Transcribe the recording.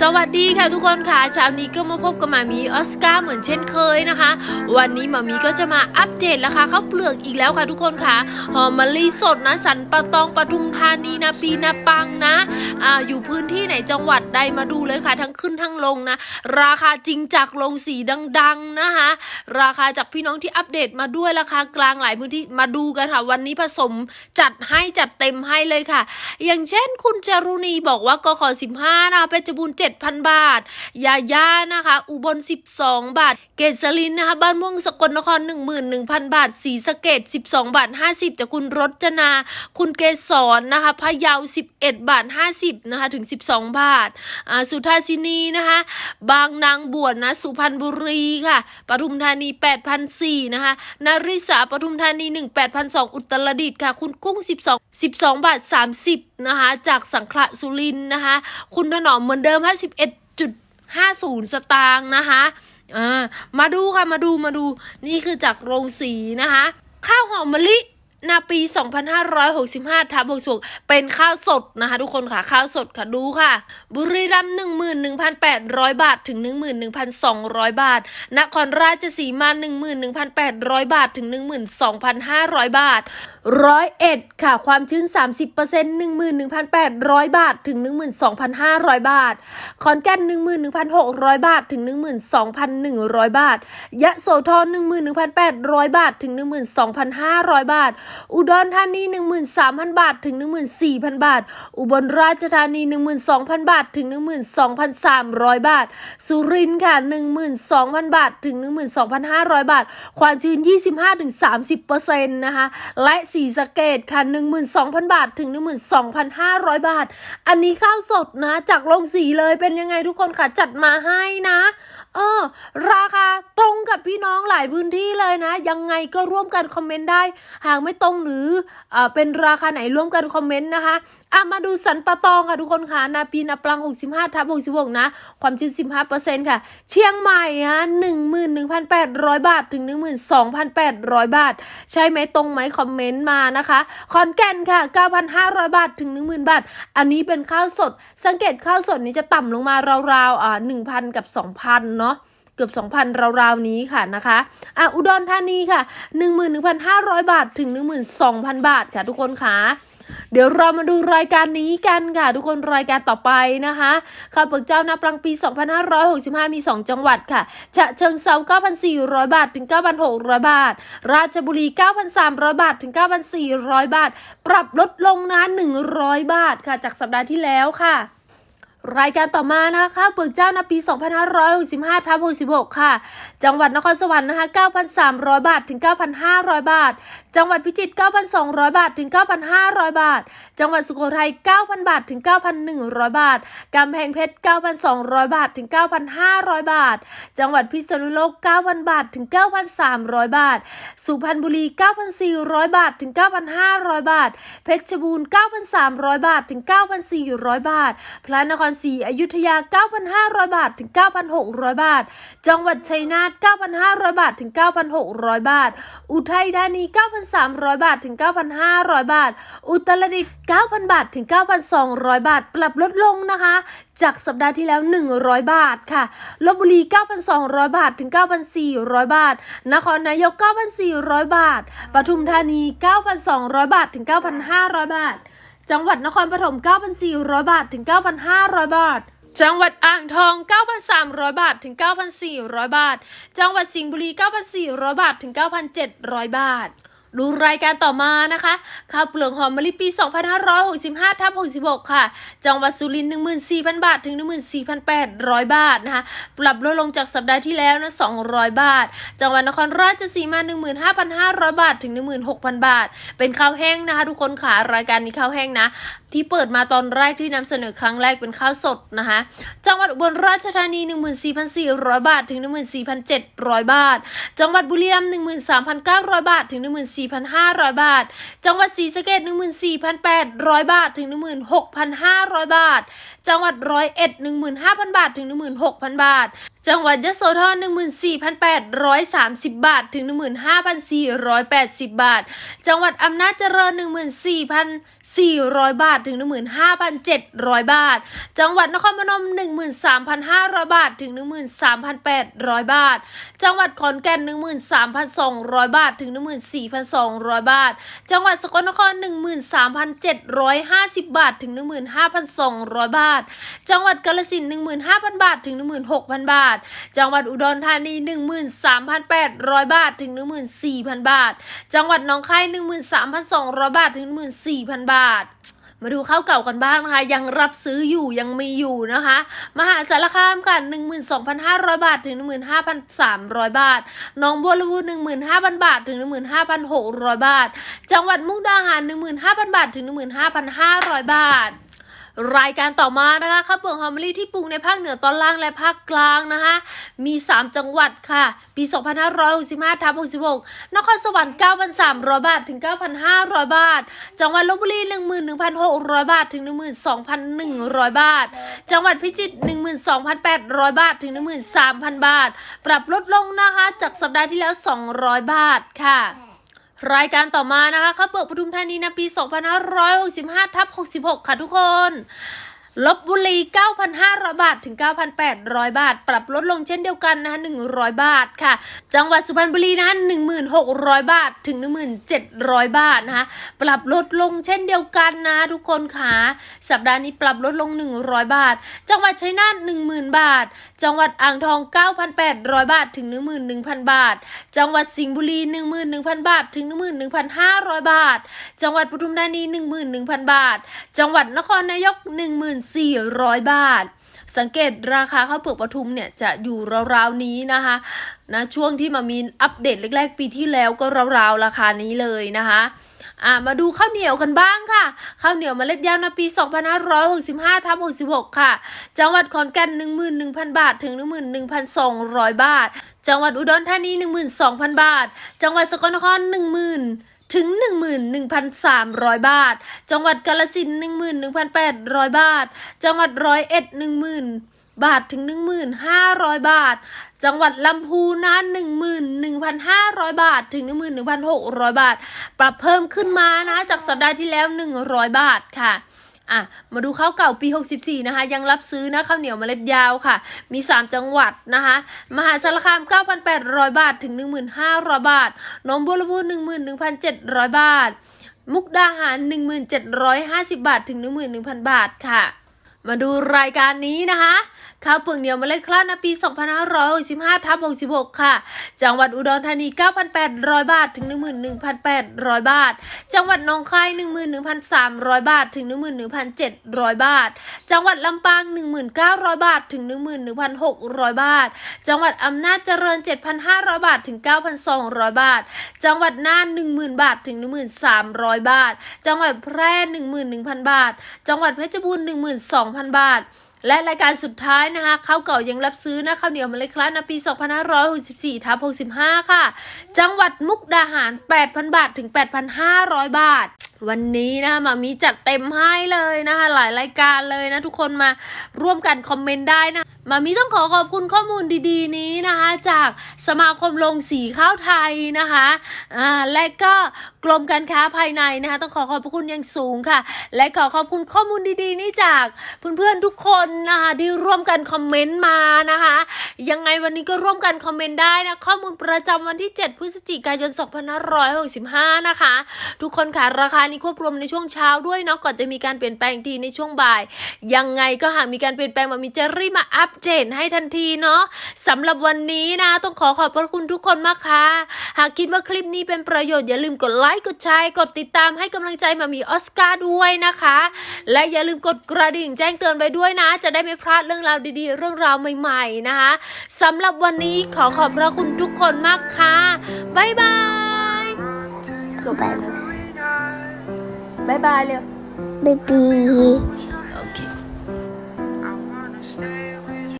สวัสดีค่ะทุกคนค่ะเช้านี้ก็มาพบกับมามีออสการ์เหมือนเช่นเคยนะคะ วันนี้มามีก็จะมาอัปเดตราคาข้าวเปลือกอีกแล้วค่ะทุกคนค่ะหอมมะลิสดนะสันปะตองปทุมธานีนะปีนาปังนะอ่าอยู่พื้นที่ไหนจังหวัดใดมาดูเลยค่ะ ทั้งขึ้นทั้งลงนะ ราคาจริงจากโรงสีดังๆนะคะ ราคาจากพี่น้องที่อัปเดตมาด้วยราคากลางหลายพื้นที่มาดูกันค่ะ วันนี้ผสมจัดให้จัดเต็มให้เลยค่ะ อย่างเช่นคุณจารุณีบอกว่ากขอ15นะคะเพชรบูรณ์7,000 บาท ยาย่านะคะ อุบล 12 บาท เกษรินนะคะ บ้านม่วงสกลนคร 11,000 บาทศรีสะเกด12 บาท 50 จากคุณรจนา คุณเกษรนะคะ พะเยา 11 บาท 50 นะคะ ถึง 12 บาท อ่า สุทาสินีนะคะ บางนางบวชนะ สุพรรณบุรีค่ะ ปทุมธานี 8,004นะคะ นาริสา ปทุมธานี 1 8,002 อุตรดิตถ์ค่ะ คุณกุ้ง 12 12 บาท 30 นะคะ จากสังขละสุรินนะคะ คุณถนอมเหมือนเดิม51.50สตางค์นะคะอ่ามาดูค่ะมาดูมาดูนี่คือจากโรงสีนะคะ ข้าวหอมมะลิ นาปี 2565ทับ66เป็นข้าวสดนะคะ ทุกคนค่ะข้าวสดค่ะดูค่ะ บุรีรัมย์11,800 บาทถึง 11,200 บาท นครราชสีมา 11,800 บาทถึง 12,500 บาทร้อยเอ็ดค่ะ ความชื้น 30% 11,800 บาทถึง 12,500 บาท ขอนแก่น 11,600 บาทถึง 12,100 บาท ยะโสธร11,800 บาทถึง 12,500 บาทอุดรธานี 13,000 บาทถึง 14,000 บาท อุบลราชธานี 12,000 บาทถึง 12,300 บาท สุรินทร์ค่ะ 12,000 บาทถึง 12,500 บาท ความชื้น 25-30%นะคะ และสีสะเกตค่ะ 12,000 บาทถึง 12,500 บาท อันนี้ข้าวสดนะ จากโรงสีเลยเป็นยังไงทุกคนค่ะ จัดมาให้นะ เออ ราคาตรงกับพี่น้องหลายพื้นที่เลยนะ ยังไงก็ร่วมกันคอมเมนต์ได้ หากไม่ตรงหรืออ่าเป็นราคาไหนร่วมกันคอมเมนต์นะคะ อะมาดูสันปะตองค่ะทุกคนค่ะนาปีนาปลัง 65ทับ66 นะ ความชื้น 15%ค่ะ เชียงใหม่ฮะ11,800 บาทถึง 12,800 บาท ใช่ไหมตรงไหมคอมเมนต์มานะคะ ขอนแก่นค่ะ 9,500 บาทถึง 10,000 บาท อันนี้เป็นข้าวสด สังเกตข้าวสดนี้จะต่ำลงมาราวๆอ่า1,000 กับ 2,000 เนาะเกือบ 2,000 ราวๆ นี้ค่ะนะคะอะอุดรธานีค่ะ 11,500 บาทถึง 12,000 บาทค่ะทุกคนค่ะ เดี๋ยวเรามาดูรายการนี้กันค่ะ ทุกคนรายการต่อไปนะคะข่าวเปิกเจ้านาปลังปี 2565 มี 2 จังหวัดค่ะ ฉะเชิงเซา9,400 บาท ถึง 9,600 บาท ราชบุรี 9,300 บาท ถึง 9,400 บาท ปรับลดลงนะ100 บาทค่ะ จากสัปดาห์ที่แล้วค่ะ รายการต่อมานะคะข้าวเปลือกเจ้านาปี 2565ทับ66 ค่ะ จังหวัดนครสวรรค์นะคะ 9,300 บาทถึง 9,500 บาท จังหวัดพิจิตร 9,200 บาทถึง 9,500 บาท จังหวัดสุโขทัย 9,000 บาทถึง 9,100 บาทกำแพงเพชร 9,200 บาทถึง 9,500 บาท จังหวัดพิษณุโลก 9,000 บาทถึง 9,300 บาท สุพรรณบุรี 9,400 บาทถึง 9,500 บาท เพชรบูรณ์ 9,300 บาทถึง 9,400 บาท พระนครศรีอยุธยา 9,500 บาทถึง 9,600 บาท จังหวัดชัยนาท 9,500 บาทถึง 9,600 บาท อุทัยธานี 9,300 บาทถึง 9,500 บาท อุตรดิตถ์ 9,000 บาทถึง 9,200 บาท ปรับลดลงนะคะ จากสัปดาห์ที่แล้ว 100 บาทค่ะลบบุรี 9,200 บาทถึง 9,400 บาท นครนายก 9,400 บาท ปทุมธานี 9,200 บาทถึง 9,500 บาท จังหวัดนครปฐม 9,400 บาท ถึง 9,500 บาท จังหวัดอ่างทอง 9,300 บาท ถึง 9,400 บาท จังหวัดสิงห์บุรี 9,400 บาท ถึง 9,700 บาท ดูรายการต่อมานะคะข้าวเปลือกหอมมะลิปี 2565ทับ66 ค่ะ จังหวัดสุรินทร์14,000 บาท ถึง 14,800 บาทนะคะ ปรับลดลงจากสัปดาห์ที่แล้วนะ 200 บาท จังหวัดนครราชสีมา 15,500 บาท ถึง 16,000 บาท เป็นข้าวแห้งนะคะ ทุกคนค่ะ รายการนี้ข้าวแห้งนะ ที่เปิดมาตอนแรกที่นำเสนอครั้งแรกเป็นข้าวสดนะคะจังหวัดอุบลราชธานี 14,400 บาทถึง 14,700 บาท จังหวัดบุรีรัมย์13,900 บาทถึง 14,500 บาท จังหวัดศรีสะเกษ14,800 บาทถึง 16,500 บาท จังหวัดร้อยเอ็ด15,000 บาทถึง 16,000 บาท จังหวัดยโสธร14,830 บาทถึง 15,480 บาท จังหวัดอำนาจเจริญ 14,400 บาทถึง 15,700 บาท จังหวัดนครพนม 13,500 บาทถึง 13,800 บาท จังหวัดขอนแก่น 13,200 บาทถึง 14,200 บาท จังหวัดสกลนคร 13,750 บาทถึง 15,200 บาท จังหวัดกาฬสินธุ์15,000 บาทถึง 16,000 บาท จังหวัดอุดรธานี 13,800 บาทถึง 14,000 บาท จังหวัดหนองคาย 13,200 บาทถึง 14,000 บาท มาดูข้าวเก่ากันบ้างนะคะ ยังรับซื้ออยู่ยังมีอยู่นะคะ มหาสารคามค่ะ12,500 บาทถึง 15,300 บาทน้องบัวลำพู15,000 บาทถึง 15,600 บาท จังหวัดมุกดาหาร 15,000 บาทถึง 15,500 บาท รายการต่อมานะคะข้าวเปลือกหอมมะลิที่ปลูกในภาคเหนือตอนล่างและภาคกลางนะคะ มี 3 จังหวัดค่ะ ปี 2565ทับ66 นครสวรรค์ 9,300 บาท ถึง 9,500 บาท จังหวัดลบบุรี 11,600 บาท ถึง 12,100 บาท จังหวัดพิจิตร 12,800 บาท ถึง 13,000 บาท ปรับลดลงนะคะ จากสัปดาห์ที่แล้ว 200 บาทค่ะ รายการต่อมานะคะข้าวเปลือกปทุมธานีนะปี 2565ทับ66 ค่ะทุกคน ลบบุรี 9,500 บาท ถึง 9,800 บาท ปรับลดลงเช่นเดียวกันนะคะ100 บาทค่ะ จังหวัดสุพรรณบุรีนะคะ1,600 บาท ถึง 1,700 บาทนะคะ ปรับลดลงเช่นเดียวกันนะคะทุกคนค่ะ สัปดาห์นี้ปรับลดลง 100 บาท จังหวัดชัยนาท10,000 บาท จังหวัดอ่างทอง 9,800 บาท ถึง 11,000 บาท จังหวัดสิงห์บุรี 11,000 บาท ถึง 11,500 บาท จังหวัดปทุมธานี 11,000 บาท จังหวัดนครนายก 1 0 0 0 1,400 บาท สังเกตราคาข้าวเปลือกปทุมเนี่ยจะอยู่ราวๆนี้นะคะนะช่วงที่มามีอัปเดตแรกๆ ปีที่แล้วก็ราวๆราคานี้เลยนะคะอ่ามาดูข้าวเหนียวกันบ้างค่ะ ข้าวเหนียวเมล็ดยาวนะปี 2565ทับ66 ค่ะ จังหวัดขอนแก่น 11,000 บาท ถึง 11,200 บาท จังหวัดอุดรธานี 12,000 บาท จังหวัดสกลนคร 10,000 ถึง 11,300 บาท จังหวัดกาฬสินธุ์11,800 บาท จังหวัดร้อยเอ็ด10,000บาทถึง 1,500 บาท จังหวัดลำพูนนะ11,500 บาทถึง 11,600 บาท ปรับเพิ่มขึ้นมานะ จากสัปดาห์ที่แล้ว 100 บาทค่ะ อะมาดูข้าวเก่าปี 64 นะคะ ยังรับซื้อนะข้าวเหนียวเมล็ดยาวค่ะ มี 3 จังหวัดนะคะ มหาสารคาม 9,800 บาทถึง 1,500 บาทหนองบัวลำพู11,700 บาท มุกดาหาร 1,750 บาทถึง 11,000 บาทค่ะ มาดูรายการนี้นะคะ ข้าวเปลือกเหนียวเมล็ดคลาดในปี 2565ทับ66 ค่ะ จังหวัดอุดรธานี 9,800 บาท ถึง 11,800 บาท จังหวัดหนองคาย 11,300 บาท ถึง 11,700 บาท จังหวัดลำปาง 1,900 บาท ถึง 11,600 บาท จังหวัดอำนาจเจริญ 7,500 บาท ถึง 9,200 บาท จังหวัดน่าน 10,000 บาท ถึง 1,300 บาท จังหวัดแพร่ 11,000 บาท จังหวัดเพชรบูรณ์ 12,000 บาท และรายการสุดท้ายนะคะข้าวเก่ายังรับซื้อนะข้าวเหนียวเมล็ดคลาสนะปี 2564ทับ65 ค่ะ จังหวัดมุกดาหาร 8,000 บาทถึง 8,500 บาทวันนี้นะมามีจัดเต็มให้เลยนะคะหลายรายการเลยนะทุกคนมาร่วมกันคอมเมนต์ได้นะ มามีต้องขอขอบคุณข้อมูลดีๆนี้นะคะ จากสมาคมโรงสีข้าวไทยนะคะอ่าและก็กรมการค้าภายในนะคะ ต้องขอขอบคุณอย่างสูงค่ะ และขอขอบคุณข้อมูลดีๆ นี้จากเพื่อนๆทุกคนนะคะที่ร่วมกันคอมเมนต์มานะคะ ยังไงวันนี้ก็ร่วมกันคอมเมนต์ได้นะข้อมูลประจำวันที่ 7 พฤศจิกายน 2565 นะคะ ทุกคนค่ะราคานี้ควบรวมในช่วงเช้าด้วยเนาะก่อนจะมีการเปลี่ยนแปลงทีในช่วงบ่าย ยังไงก็หากมีการเปลี่ยนแปลงมามีจะรีบมาอัปเดตให้ทันทีเนาะสำหรับวันนี้นะ ต้องขอขอบพระคุณทุกคนมากค่ะ หากคิดว่าคลิปนี้เป็นประโยชน์อย่าลืมกดไลค์กดแชร์กดติดตามให้กำลังใจมามีออสการ์ด้วยนะคะ และอย่าลืมกดกระดิ่งแจ้งเตือนไปด้วยนะ จะได้ไม่พลาดเรื่องราวดีๆ เรื่องราวใหม่ๆนะคะสำหรับวันนี้ขอขอบพระคุณทุกคนมากค่ะบ๊ายบายก็แบบบ๊ายบายเลยเบบี